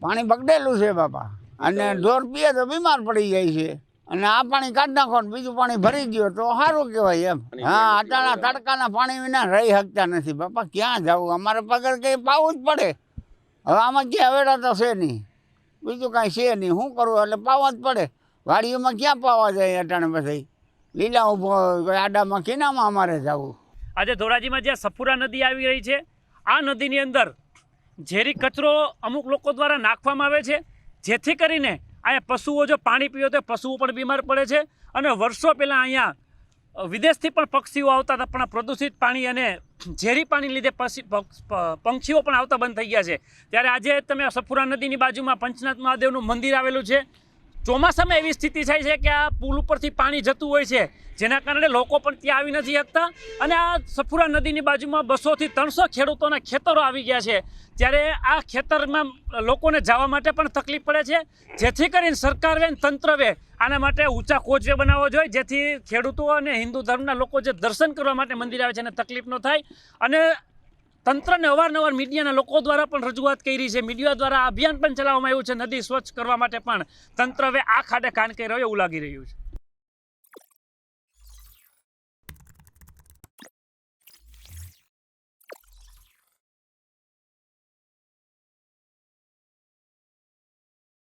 પાણી બગડેલું છે બાપા. અને ઢોર પીએ તો બીમાર પડી જાય છે. અને આ પાણી કાઢી નાખો ને બીજું પાણી ભરી ગયો તો સારું કહેવાય એમ. હા અટાણા તડકાના પાણી વિના રહી શકતા નથી. બાપા ક્યાં જવું? અમારે પગાર કંઈ પાવું જ પડે. હવે આમાં ક્યાં વેડા તો છે નહીં. બીજું કાંઈ છે નહીં. શું કરવું એટલે પાવા જ પડે. વાડીઓમાં ક્યાં પાવા જાય અટાણે પછી લીલા ઊભો આડામાં કિનામાં અમારે જવું. આજે ધોરાજીમાં જ્યાં સફુરા નદી આવી રહી છે આ નદીની અંદર ઝેરી કચરો અમુક લોકો દ્વારા નાખવામાં આવે છે. જેથી કરીને અહીંયા પશુઓ જો પાણી પીવે તો પશુઓ પણ બીમાર પડે છે અને વર્ષો પહેલાં અહીંયા વિદેશથી પણ પક્ષીઓ આવતા હતા, પણ પ્રદૂષિત પાણી અને ઝેરી પાણી લીધે પંખીઓ પણ આવતા બંધ થઈ ગયા છે. ત્યારે આજે તમે સફુરા નદીની બાજુમાં પંચનાથ મહાદેવનું મંદિર આવેલું છે. ચોમાસામાં એવી સ્થિતિ થાય છે કે આ પુલ ઉપરથી પાણી જતું હોય છે, જેના કારણે લોકો પણ ત્યાં આવી નથી શકતા. અને આ સફુરા નદીની બાજુમાં બસોથી ત્રણસો ખેડૂતોના ખેતરો આવી ગયા છે. ત્યારે આ ખેતરમાં લોકોને જવા માટે પણ તકલીફ પડે છે. જેથી કરીને સરકાર તંત્રવે આના માટે ઊંચા કોચવે બનાવવો જોઈએ. જેથી ખેડૂતો અને હિન્દુ ધર્મના લોકો જે દર્શન કરવા માટે મંદિર આવે છે એને તકલીફ ન થાય. અને તંત્રને અવારનવાર મીડિયાના લોકો દ્વારા પણ રજૂઆત કરી છે. મીડિયા દ્વારા અભિયાન પણ ચલાવવામાં આવ્યું છે. નદી સ્વચ્છ કરવા માટે પણ તંત્ર હવે આ ખાડે કાન કરી રહ્યો એવું લાગી રહ્યું છે.